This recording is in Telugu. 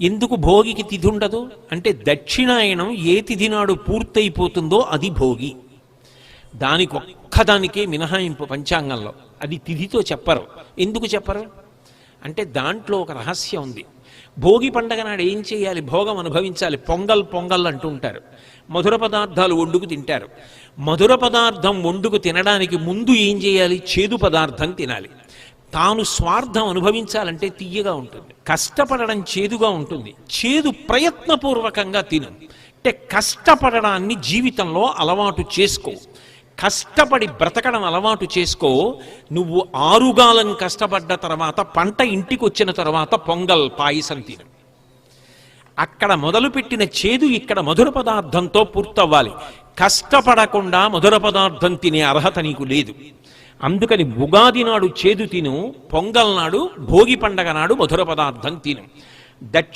ఎందుకు భోగికి తిథి ఉండదు? అంటే దక్షిణాయనం ఏ తిథి నాడు పూర్తయిపోతుందో అది భోగి. దానికి ఒక్కదానికే మినహాయింపు పంచాంగంలో. అది తిథితో చెప్పరు. ఎందుకు చెప్పరు? అంటే దాంట్లో ఒక రహస్యం ఉంది. భోగి పండగ నాడు ఏం చేయాలి? భోగం అనుభవించాలి. పొంగల్ పొంగల్ అంటూ ఉంటారు. మధుర పదార్థాలు వండుకు తింటారు. మధుర పదార్థం వండుకు తినడానికి ముందు ఏం చేయాలి? చేదు పదార్థం తినాలి. తాను స్వార్థం అనుభవించాలంటే తీయగా ఉంటుంది. కష్టపడడం చేదుగా ఉంటుంది. చేదు ప్రయత్నపూర్వకంగా తిను. అంటే కష్టపడడాన్ని జీవితంలో అలవాటు చేసుకో. కష్టపడి బ్రతకడం అలవాటు చేసుకో. నువ్వు ఆరుగాలం కష్టపడ్డ తర్వాత పంట ఇంటికి వచ్చిన తర్వాత పొంగల్ పాయసం తిను. అక్కడ మొదలుపెట్టిన చేదు ఇక్కడ మధుర పదార్థంతో పూర్తవ్వాలి. కష్టపడకుండా మధుర పదార్థం తినే అర్హత నీకు లేదు. అందుకని ఉగాది నాడు చేదు తిను పొంగల్ నాడు భోగి పండగ నాడు మధుర పదార్థం తిను. దక్షి